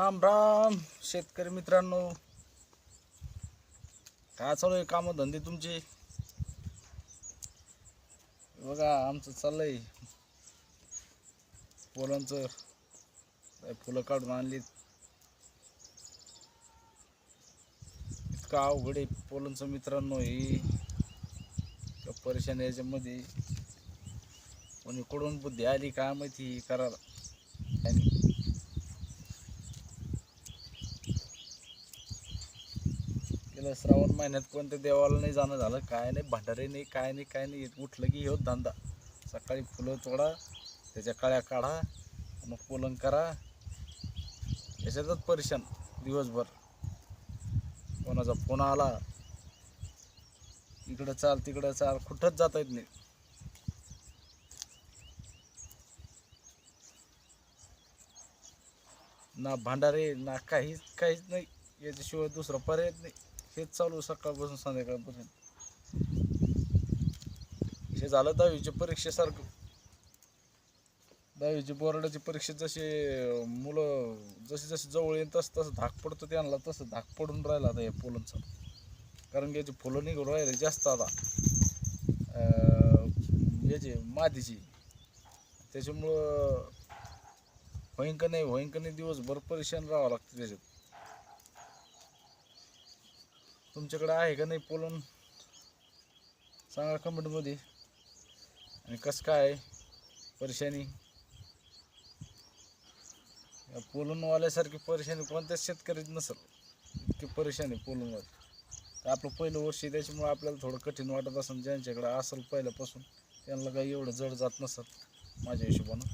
राम राम शेतकरी मित्रांनो. काय चालू आहे काम धंदे तुमचे? बघा आमचं चाललंय. पोलांचं. फुलं काढून आणलीत. इतकं अवघड आहे पोलांचं मित्रांनो हे. परेशान याच्यामध्ये. कोणी कडून बुद्धी आली काय माहिती करायला. तिला श्रावण महिन्यात कोणत्या देवाला नाही जाणं झालं काय नाही भंडारे नाही काय नाही काय नाही उठलं की हो धंदा. सकाळी फुलं तोडा त्याच्या काळ्या काढा मग पोलन करा. याच्यातच परेशान दिवसभर. कोणाचा फोन आला इकडं चाल तिकडं चाल कुठंच जाता येत नाही. ना भांडारे ना काहीच काहीच नाही. याच्याशिवाय दुसरा पर्याय नाही. हेच चालू सकाळपासून संध्याकाळपर्यंत. हे झालं दहावीच्या परीक्षेसारखं. दहावीची बोर्डाची परीक्षा जसे मुलं जशी जशी जवळ येईल तसं तसं धाक पडतो त्यांना तसं धाक पडून राहिला आता या पोलांचं. कारण की याची फुलं निघून राहिले जास्त आता. अं, याची त्याच्यामुळं होईन का नाही होईन का नाही दिवसभर परेशान राहावं लागतं त्याच्यात. तुमच्याकडे आहे का नाही पोलून सांगा कमेंटमध्ये. आणि कसं काय आहे परेशानी? या परेशानी कोणत्याच शेतकरीच नसेल. इतकी परेशानी पोलूनवाली आपलं पहिलं वर्ष त्याच्यामुळे आपल्याला थोडं कठीण वाटत असेल ज्यांच्याकडे असेल पहिल्यापासून. त्यांना काही एवढं जड जात नसत माझ्या हिशोबानं.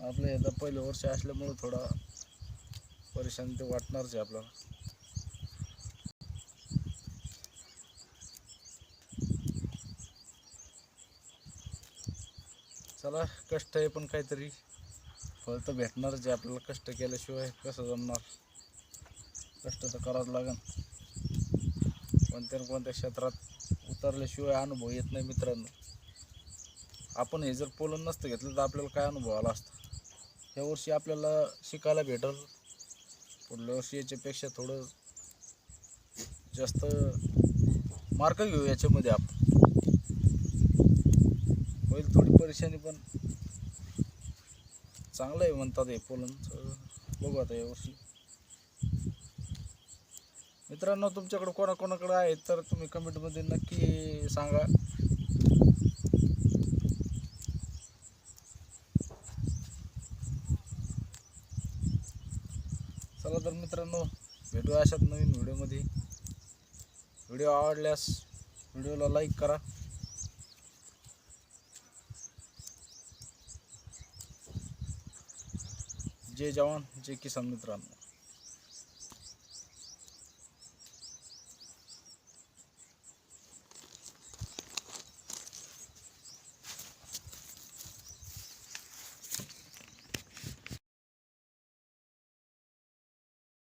आपलं एकदा पहिलं वर्ष असल्यामुळं थोडा परेशानी ते वाटणारच आहे आपल्याला. चला कष्ट आहे पण काहीतरी फळ तर भेटणारच आहे आपल्याला कष्ट केल्याशिवाय कसं जमणार? कष्ट तर करावंच लागेल. कोणत्या ना कोणत्या क्षेत्रात उतरल्याशिवाय अनुभव येत नाही मित्रांनो. आपण हे जर पोलन नसतं घेतलं तर आपल्याला काय अनुभव आला असता? ह्या वर्षी आपल्याला शिकायला भेटल. पुढल्या वर्षी याच्यापेक्षा थोडं जास्त मार्क घेऊ याच्यामध्ये आपण. होईल पण चांगलं आहे म्हणतात हे पोलंच. बघू आता यावर्षी मित्रांनो तुमच्याकडे कोणाकोणाकडे आहे तर तुम्ही कमेंटमध्ये नक्की सांगा. चला तर मित्रांनो भेटूया अशात नवीन व्हिडिओमध्ये. व्हिडिओ आवडल्यास व्हिडिओला लाईक करा. जय जवान जय किसान मित्रांनो.